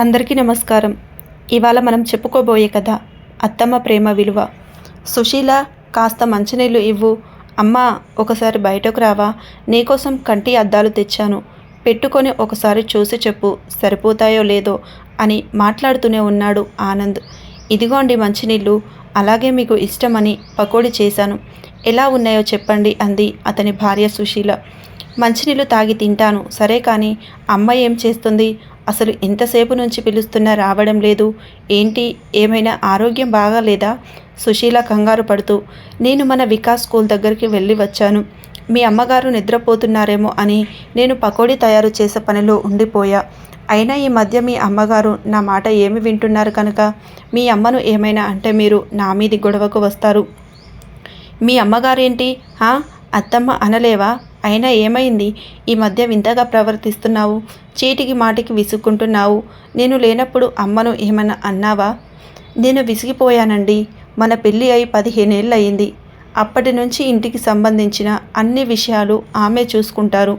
అందరికీ నమస్కారం. ఇవాళ మనం చెప్పుకోబోయే కథ అత్తమ్మ ప్రేమ విలువ. సుశీల కాస్త మంచినీళ్ళు ఇవ్వు. అమ్మా ఒకసారి బయటకు రావా. నీకోసం కంటి అద్దాలు తెచ్చాను. పెట్టుకొని ఒకసారి చూసి చెప్పు సరిపోతాయో లేదో అని మాట్లాడుతూనే ఉన్నాడు ఆనంద్. ఇదిగోండి మంచినీళ్ళు. అలాగే మీకు ఇష్టమని పకోడీ చేశాను. ఎలా ఉన్నాయో చెప్పండి అంది అతని భార్య సుశీల. మంచినీళ్ళు తాగి తింటాను. సరే కానీ అమ్మ ఏం చేస్తుంది? అసలు ఎంతసేపు నుంచి పిలుస్తున్నా రావడం లేదు. ఏంటి? ఏమైనా ఆరోగ్యం బాగాలేదా? సుశీల కంగారు పడుతూ నేను మన వికాస్ స్కూల్ దగ్గరికి వెళ్ళి వచ్చాను. మీ అమ్మగారు నిద్రపోతున్నారేమో అని నేను పకోడీ తయారు చేసే పనిలో ఉండిపోయా. అయినా ఈ మధ్య మీ అమ్మగారు నా మాట ఏమి వింటున్నారు కనుక? మీ అమ్మను ఏమైనా అంటే మీరు నా మీది గొడవకు వస్తారు. మీ అమ్మగారేంటి? హా? అత్తమ్మ అనలేవా? అయినా ఏమైంది? ఈ మధ్య వింతగా ప్రవర్తిస్తున్నావు. చీటికి మాటికి విసుక్కుంటున్నావు. నేను లేనప్పుడు అమ్మను ఏమన్నా అన్నావా? నేను విసిగిపోయానండి. మన పెళ్ళి అయి పదిహేనేళ్ళయింది. అప్పటి నుంచి ఇంటికి సంబంధించిన అన్ని విషయాలు ఆమె చూసుకుంటారు.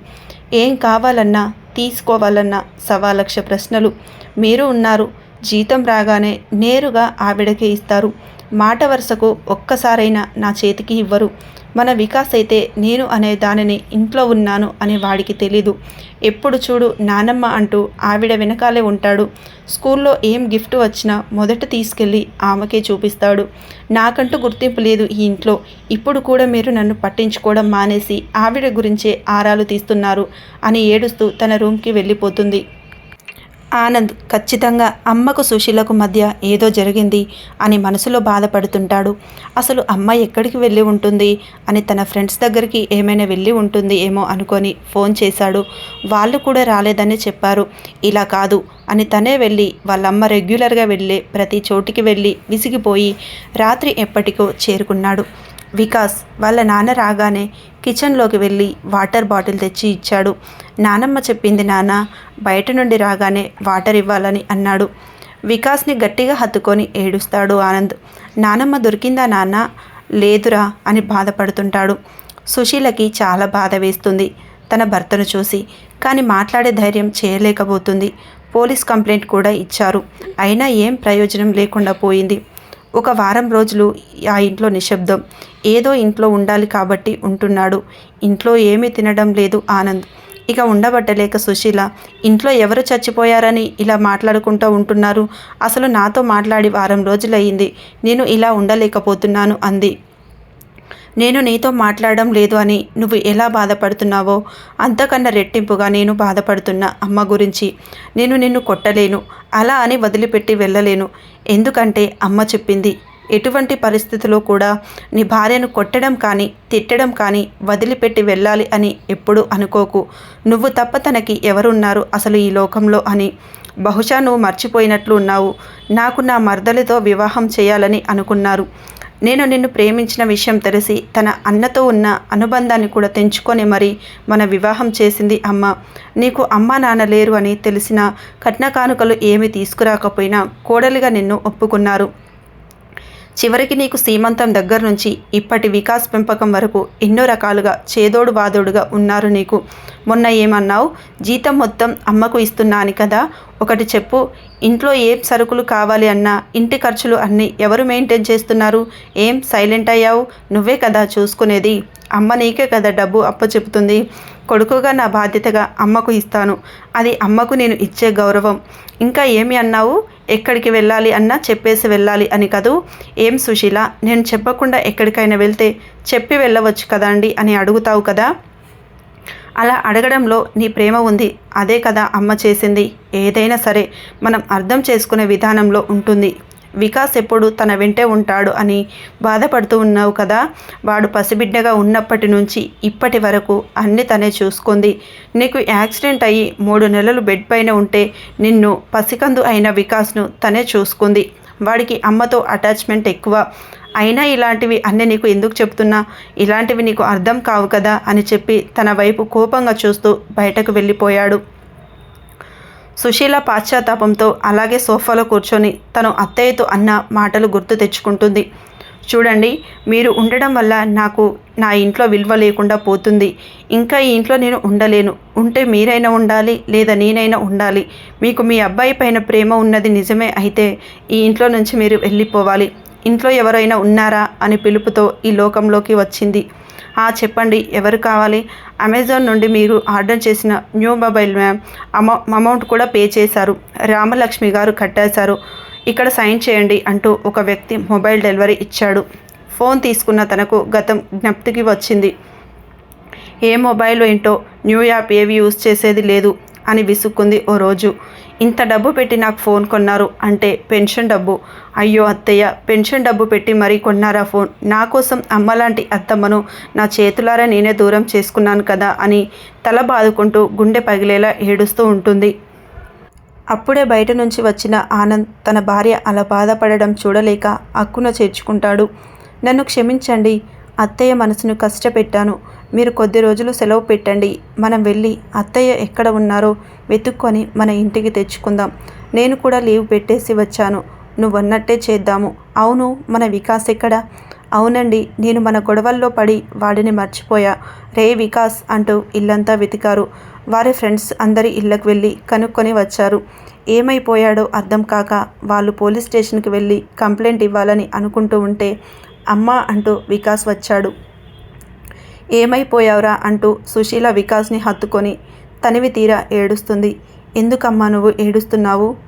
ఏం కావాలన్నా తీసుకోవాలన్నా సవా లక్ష ప్రశ్నలు. మీరు ఉన్నారు. జీతం రాగానే నేరుగా ఆవిడకే ఇస్తారు. మాట వరుసకు ఒక్కసారైనా నా చేతికి ఇవ్వరు. మన వికాస్ అయితే నేను అనే దానిని ఇంట్లో ఉన్నాను అని వాడికి తెలీదు. ఎప్పుడు చూడు నానమ్మ అంటూ ఆవిడ వెనకాలే ఉంటాడు. స్కూల్లో ఏం గిఫ్ట్ వచ్చినా మొదట తీసుకెళ్ళి ఆమెకే చూపిస్తాడు. నాకంటూ గుర్తింపు లేదు ఈ ఇంట్లో. ఇప్పుడు కూడా మీరు నన్ను పట్టించుకోవడం మానేసి ఆవిడ గురించే ఆరాలు తీస్తున్నారు అని ఏడుస్తూ తన రూమ్కి వెళ్ళిపోతుంది. ఆనంద్ ఖచ్చితంగా అమ్మకు సుశీలకు మధ్య ఏదో జరిగింది అని మనసులో బాధపడుతుంటాడు. అసలు అమ్మ ఎక్కడికి వెళ్ళి ఉంటుంది? అని తన ఫ్రెండ్స్ దగ్గరికి ఏమైనా వెళ్ళి ఉంటుంది ఏమో అనుకొని ఫోన్ చేశాడు. వాళ్ళు కూడా రాలేదని చెప్పారు. ఇలా కాదు అని తనే వెళ్ళి వాళ్ళమ్మ రెగ్యులర్గా వెళ్ళే ప్రతి చోటికి వెళ్ళి విసిగిపోయి రాత్రి ఎప్పటికో చేరుకున్నాడు. వికాస్ వాళ్ళ నాన్న రాగానే కిచెన్లోకి వెళ్ళి వాటర్ బాటిల్ తెచ్చి ఇచ్చాడు. నానమ్మ చెప్పింది నాన్న బయట నుండి రాగానే వాటర్ ఇవ్వాలని అన్నాడు. వికాస్ని గట్టిగా హత్తుకొని ఏడుస్తాడు ఆనంద్. నానమ్మ దొరికిందా నాన్న? లేదురా అని బాధపడుతుంటాడు. సుశీలకి చాలా బాధ వేస్తుంది తన భర్తను చూసి. కానీ మాట్లాడే ధైర్యం చేయలేకపోతుంది. పోలీస్ కంప్లైంట్ కూడా ఇచ్చారు. అయినా ఏం ప్రయోజనం లేకుండా పోయింది. ఒక వారం రోజులు ఆ ఇంట్లో నిశ్శబ్దం. ఏదో ఇంట్లో ఉండాలి కాబట్టి ఉంటున్నాడు. ఇంట్లో ఏమీ తినడం లేదు ఆనంద్. ఇక ఉండబట్టలేక సుశీల ఇంట్లో ఎవరు చచ్చిపోయారని ఇలా మాట్లాడుకుంటూ ఉంటున్నారు? అసలు నాతో మాట్లాడి వారం రోజులయ్యింది. నేను ఇలా ఉండలేకపోతున్నాను అంది. నేను నీతో మాట్లాడడం లేదు అని నువ్వు ఎలా బాధపడుతున్నావో? అంతకన్నా రెట్టింపుగా నేను బాధపడుతున్నా అమ్మ గురించి. నేను నిన్ను కొట్టలేను. అలా అని వదిలిపెట్టి వెళ్ళలేను. ఎందుకంటే అమ్మ చెప్పింది ఎటువంటి పరిస్థితిలో కూడా నీ భార్యను కొట్టడం కానీ తిట్టడం కానీ వదిలిపెట్టి వెళ్ళాలి అని ఎప్పుడూ అనుకోకు. నువ్వు తప్ప తనకి ఎవరున్నారు అసలు ఈ లోకంలో అని. బహుశా నువ్వు మర్చిపోయినట్లు ఉన్నావు. నాకు నా మర్దలితో వివాహం చేయాలని అనుకున్నారు. నేను నిన్ను ప్రేమించిన విషయం తెలిసి తన అన్నతో ఉన్న అనుబంధాన్ని కూడా తెంచుకొని మరి మన వివాహం చేసింది అమ్మ. నీకు అమ్మ నాన్న లేరు అని తెలిసిన కట్న కానుకలు ఏమి తీసుకురాకపోయినా కోడలిగా నిన్ను ఒప్పుకున్నారు. చివరికి నీకు సీమంతం దగ్గర నుంచి ఇప్పటి వికాస్ పెంపకం వరకు ఎన్నో రకాలుగా చేదోడు వాదోడుగా ఉన్నారు నీకు. మొన్న ఏమన్నావు? జీతం మొత్తం అమ్మకు ఇస్తున్నాను కదా? ఒకటి చెప్పు. ఇంట్లో ఏం సరుకులు కావాలి అన్నా ఇంటి ఖర్చులు అన్నీ ఎవరు మెయింటైన్ చేస్తున్నారు? ఏం సైలెంట్ అయ్యావు? నువ్వే కదా చూసుకునేది. అమ్మ నీకే కదా డబ్బు అప్ప చెబుతుంది. కొడుకుగా నా బాధ్యతగా అమ్మకు ఇస్తాను. అది అమ్మకు నేను ఇచ్చే గౌరవం. ఇంకా ఏమి అన్నావు? ఎక్కడికి వెళ్ళాలి అన్నా చెప్పేసి వెళ్ళాలి అని కదూ? ఏం సుశీల? నేను చెప్పకుండా ఎక్కడికైనా వెళ్తే చెప్పి వెళ్ళవచ్చు కదా అండి అని అడుగుతావు కదా? అలా అడగడంలో నీ ప్రేమ ఉంది. అదే కదా అమ్మ చేసింది. ఏదైనా సరే మనం అర్థం చేసుకునే విధానంలో ఉంటుంది. వికాస్ ఎప్పుడు తన వెంటే ఉంటాడు అని బాధపడుతూ ఉన్నావు కదా? వాడు పసిబిడ్డగా ఉన్నప్పటి నుంచి ఇప్పటి వరకు అన్ని తనే చూసుకుంది. నీకు యాక్సిడెంట్ అయ్యి మూడు నెలలు బెడ్ పైన ఉంటే నిన్ను పసికందు అయిన వికాస్ను తనే చూసుకుంది. వాడికి అమ్మతో అటాచ్మెంట్ ఎక్కువ. అయినా ఇలాంటివి అన్నీ నీకు ఎందుకు చెప్తున్నా? ఇలాంటివి నీకు అర్థం కావు కదా? అని చెప్పి తన వైపు కోపంగా చూస్తూ బయటకు వెళ్ళిపోయాడు. సుశీల పాశ్చాత్తాపంతో అలాగే సోఫాలో కూర్చొని తను అత్తయ్యతో అన్న మాటలు గుర్తు తెచ్చుకుంటుంది. చూడండి మీరు ఉండడం వల్ల నాకు నా ఇంట్లో విలువ లేకుండా పోతుంది. ఇంకా ఈ ఇంట్లో నేను ఉండలేను. ఉంటే మీరైనా ఉండాలి లేదా నేనైనా ఉండాలి. మీకు మీ అబ్బాయి పైన ప్రేమ ఉన్నది నిజమే అయితే ఈ ఇంట్లో నుంచి మీరు వెళ్ళిపోవాలి. ఇంట్లో ఎవరైనా ఉన్నారా? అని పిలుపుతో ఈ లోకంలోకి వచ్చింది. చెప్పండి ఎవరు కావాలి? అమెజాన్ నుండి మీరు ఆర్డర్ చేసిన న్యూ మొబైల్ మ్యామ్ అమౌ అమౌంట్ కూడా పే చేశారు. రామలక్ష్మి గారు కట్టేశారు. ఇక్కడ సైన్ చేయండి అంటూ ఒక వ్యక్తి మొబైల్ డెలివరీ ఇచ్చాడు. ఫోన్ తీసుకున్న తనకు గతం జ్ఞప్తికి వచ్చింది. ఏ మొబైల్ ఏంటో న్యూ యాప్ ఏవి యూజ్ చేసేది లేదు అని విసుక్కుంది ఓ రోజు. ఇంత డబ్బు పెట్టి నాకు ఫోన్ కొన్నారు అంటే పెన్షన్ డబ్బు. అయ్యో అత్తయ్య పెన్షన్ డబ్బు పెట్టి మరీ కొన్నారా ఫోన్? నా కోసం అమ్మలాంటి అత్తమ్మను నా చేతులారా నేనే దూరం చేసుకున్నాను కదా అని తల బాదుకుంటూ గుండె పగిలేలా ఏడుస్తూ ఉంటుంది. అప్పుడే బయట నుంచి వచ్చిన ఆనంద్ తన భార్య అలా బాధపడడం చూడలేక అక్కున చేర్చుకుంటాడు. నన్ను క్షమించండి అత్తయ్య మనసును కష్టపెట్టాను. మీరు కొద్ది రోజులు సెలవు పెట్టండి. మనం వెళ్ళి అత్తయ్య ఎక్కడ ఉన్నారో వెతుక్కొని మన ఇంటికి తెచ్చుకుందాం. నేను కూడా లీవ్ పెట్టేసి వచ్చాను. నువ్వన్నట్టే చేద్దాము. అవును మన వికాస్ ఎక్కడ? అవునండి నేను మన గొడవల్లో పడి వాడిని మర్చిపోయా. రే వికాస్ అంటూ ఇల్లంతా వెతికారు. వారి ఫ్రెండ్స్ అందరి ఇళ్ళకు వెళ్ళి కనుక్కొని వచ్చారు. ఏమైపోయాడో అర్థం కాక వాళ్ళు పోలీస్ స్టేషన్కి వెళ్ళి కంప్లైంట్ ఇవ్వాలని అనుకుంటూ ఉంటే అమ్మ అంటూ వికాస్ వచ్చాడు. ఏమైపోయావురా అంటూ సుశీల వికాస్ని హత్తుకొని తనివి తీరా ఏడుస్తుంది. ఎందుకమ్మా నువ్వు ఏడుస్తున్నావు?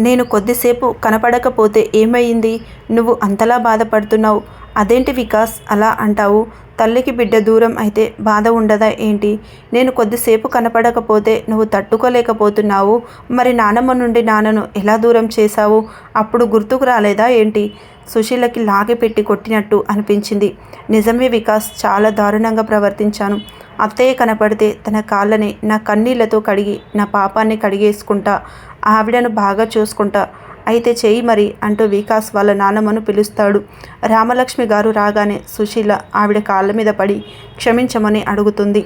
నేను కొద్దిసేపు కనపడకపోతే ఏమైంది? నువ్వు అంతలా బాధపడుతున్నావు. అదేంటి వికాస్ అలా అంటావు? తల్లికి బిడ్డ దూరం అయితే బాధ ఉండదా ఏంటి? నేను కొద్దిసేపు కనపడకపోతే నువ్వు తట్టుకోలేకపోతున్నావు. మరి నానమ్మ నుండి నాన్నను ఎలా దూరం చేశావు? అప్పుడు గుర్తుకు రాలేదా ఏంటి? సుశీలకి లాగి పెట్టి కొట్టినట్టు అనిపించింది. నిజమే వికాస్ చాలా దారుణంగా ప్రవర్తించాను. అత్తయ్య కనపడితే తన కాళ్ళని నా కన్నీళ్ళతో కడిగి నా పాపాన్ని కడిగేసుకుంటా ఆవిడను బాగా చూసుకుంటా. అయితే చేయి మరి అంటూ వికాస్ వాళ్ళ నాన్నమ్మను పిలుస్తాడు. రామలక్ష్మి గారు రాగానే సుశీల ఆవిడ కాళ్ళ మీద పడి క్షమించమని అడుగుతుంది.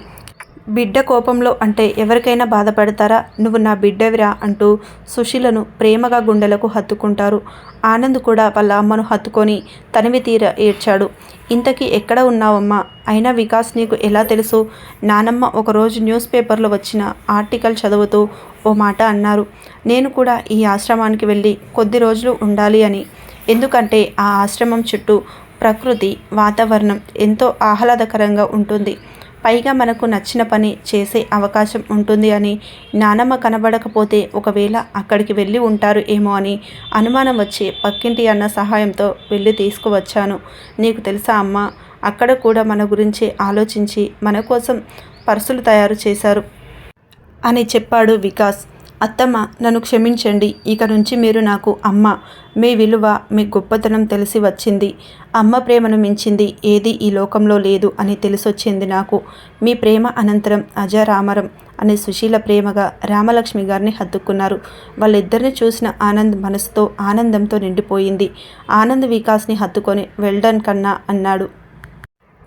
బిడ్డ కోపంలో అంటే ఎవరికైనా బాధపడతారా? నువ్వు నా బిడ్డవిరా అంటూ సుశీలను ప్రేమగా గుండెలకు హత్తుకుంటారు. ఆనంద్ కూడా వాళ్ళ అమ్మను హత్తుకొని తనివి తీర ఏడ్చాడు. ఇంతకీ ఎక్కడ ఉన్నావమ్మా? అయినా వికాస్ నీకు ఎలా తెలుసు? నానమ్మ ఒకరోజు న్యూస్ పేపర్లో వచ్చిన ఆర్టికల్ చదువుతూ ఓ మాట అన్నారు. నేను కూడా ఈ ఆశ్రమానికి వెళ్ళి కొద్ది రోజులు ఉండాలి అని. ఎందుకంటే ఆ ఆశ్రమం చుట్టూ ప్రకృతి వాతావరణం ఎంతో ఆహ్లాదకరంగా ఉంటుంది. పైగా మనకు నచ్చిన పని చేసే అవకాశం ఉంటుంది అని నానమ్మ కనబడకపోతే ఒకవేళ అక్కడికి వెళ్ళి ఉంటారు ఏమో అని అనుమానం వచ్చి పక్కింటి అన్న సహాయంతో వెళ్ళి తీసుకువచ్చాను. నీకు తెలుసా అమ్మ అక్కడ కూడా మన గురించి ఆలోచించి మన కోసం పర్సులు తయారు చేశారు అని చెప్పాడు వికాస్. అత్తమ్మ నన్ను క్షమించండి. ఇక నుంచి మీరు నాకు అమ్మ. మీ విలువ మీ గొప్పతనం తెలిసి వచ్చింది. అమ్మ ప్రేమను మించింది ఏది ఈ లోకంలో లేదు అని తెలిసొచ్చింది నాకు. మీ ప్రేమ అనంతరం అజరామరం అనే సుశీల ప్రేమగా రామలక్ష్మి గారిని హత్తుకున్నారు. వాళ్ళిద్దరిని చూసిన ఆనంద్ మనసుతో ఆనందంతో నిండిపోయింది. ఆనంద్ వికాస్ని హత్తుకొని వెల్డన్ కన్నా అన్నాడు.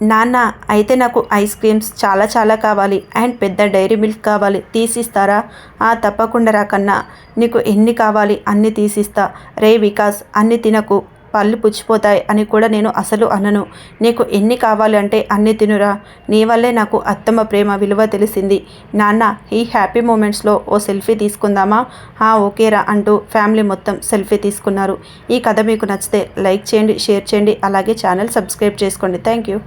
నాన్న అయితే నాకు ఐస్ క్రీమ్స్ చాలా చాలా కావాలి అండ్ పెద్ద డైరీ మిల్క్ కావాలి తీసిస్తారా? ఆ తప్పకుండా రాకన్నా నీకు ఎన్ని కావాలి అన్ని తీసిస్తా. రే వికాస్ అన్ని తినకు. పళ్ళు పుచ్చిపోతాయి అని కూడా నేను అసలు అనను. నీకు ఎన్ని కావాలి అంటే అన్ని తినురా. నీ వల్లే నాకు అత్తమ్మ ప్రేమ విలువ తెలిసింది. నాన్న ఈ హ్యాపీ మూమెంట్స్లో ఓ సెల్ఫీ తీసుకుందామా? ఓకేరా అంటూ ఫ్యామిలీ మొత్తం సెల్ఫీ తీసుకున్నారు. ఈ కథ మీకు నచ్చితే లైక్ చేయండి షేర్ చేయండి అలాగే ఛానల్ సబ్స్క్రైబ్ చేసుకోండి. Thank you